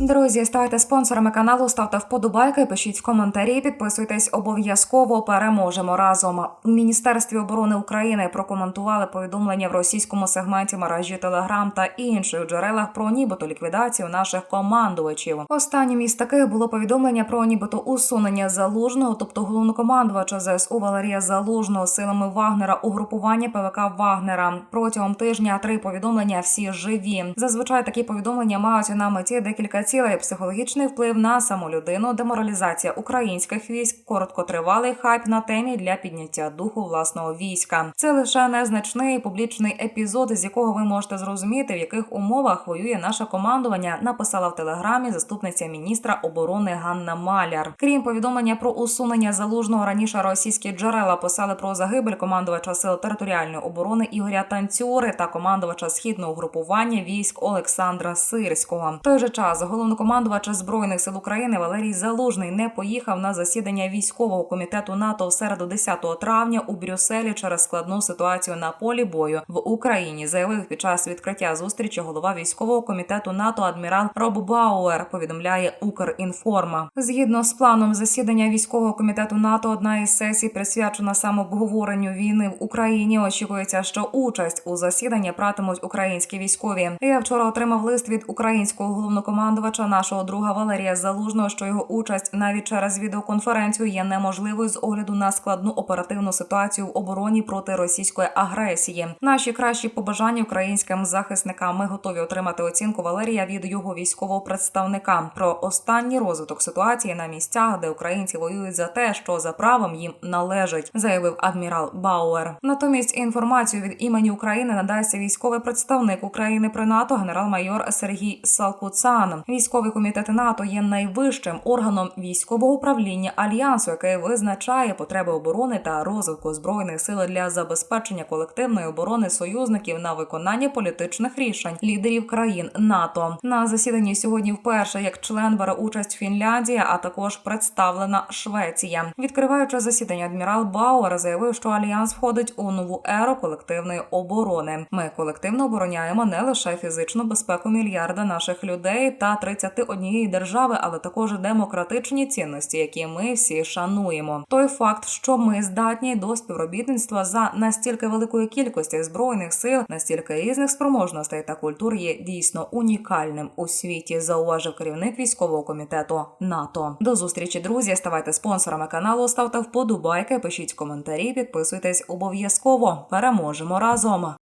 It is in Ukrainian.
Друзі, ставайте спонсорами каналу, ставте вподобайки, пишіть коментарі, підписуйтесь обов'язково. Переможемо разом. У міністерстві оборони України прокоментували повідомлення в російському сегменті мережі Телеграм та інших джерелах про нібито ліквідацію наших командувачів. Останнім із таких було повідомлення про нібито усунення залужного, тобто головнокомандувача ЗСУ Валерія Залужного силами Вагнера угрупування ПВК Вагнера. Протягом тижня три повідомлення всі живі. Зазвичай такі повідомлення мають на меті декілька цілей: психологічний вплив на саму людину, деморалізація українських військ, короткотривалий хайп на темі для підняття духу власного війська. Це лише незначний публічний епізод, з якого ви можете зрозуміти, в яких умовах воює наше командування. Написала в телеграмі заступниця міністра оборони Ганна Маляр. Крім повідомлення про усунення залужного раніше російські джерела писали про загибель командувача сил територіальної оборони Ігоря Танцюри та командувача східного групування військ Олександра Сирського. В той же час головнокомандувач збройних сил України Валерій Залужний не поїхав на засідання військового комітету НАТО в середу 10 травня у Брюсселі через складну ситуацію на полі бою в Україні. Заявив під час відкриття зустрічі голова військового комітету НАТО адмірал Роб Бауер. Повідомляє Укрінформа. Згідно з планом засідання військового комітету НАТО, одна із сесій присвячена саме обговоренню війни в Україні. Очікується, що участь у засіданні братимуть українські військові. Я вчора отримав лист від українського головнокомандувача нашого друга Валерія Залужного, що його участь навіть через відеоконференцію є неможливою з огляду на складну оперативну ситуацію в обороні проти російської агресії. Наші кращі побажання українським захисникам. Ми готові отримати оцінку Валерія від його військового представника про останній розвиток ситуації на місцях, де українці воюють за те, що за правом їм належить, заявив адмірал Бауер. Натомість інформацію від імені України надасть військовий представник України при НАТО генерал-майор Сергій Салкуцан. Військовий комітет НАТО є найвищим органом військового управління альянсу, який визначає потреби оборони та розвитку збройних сил для забезпечення колективної оборони союзників на виконання політичних рішень лідерів країн НАТО. На засіданні сьогодні вперше як член бере участь Фінляндія, а також представлена Швеція. Відкриваючи засідання, адмірал Бауер заявив, що альянс входить у нову еру колективної оборони. Ми колективно обороняємо не лише фізичну безпеку мільярда наших людей та 31 держави, але також демократичні цінності, які ми всі шануємо. Той факт, що ми здатні до співробітництва за настільки великої кількості збройних сил, настільки різних спроможностей та культур є дійсно унікальним у світі, зауважив керівник військового комітету НАТО. До зустрічі, друзі. Ставайте спонсорами каналу, ставте вподобайки, пишіть коментарі, підписуйтесь обов'язково. Переможемо разом.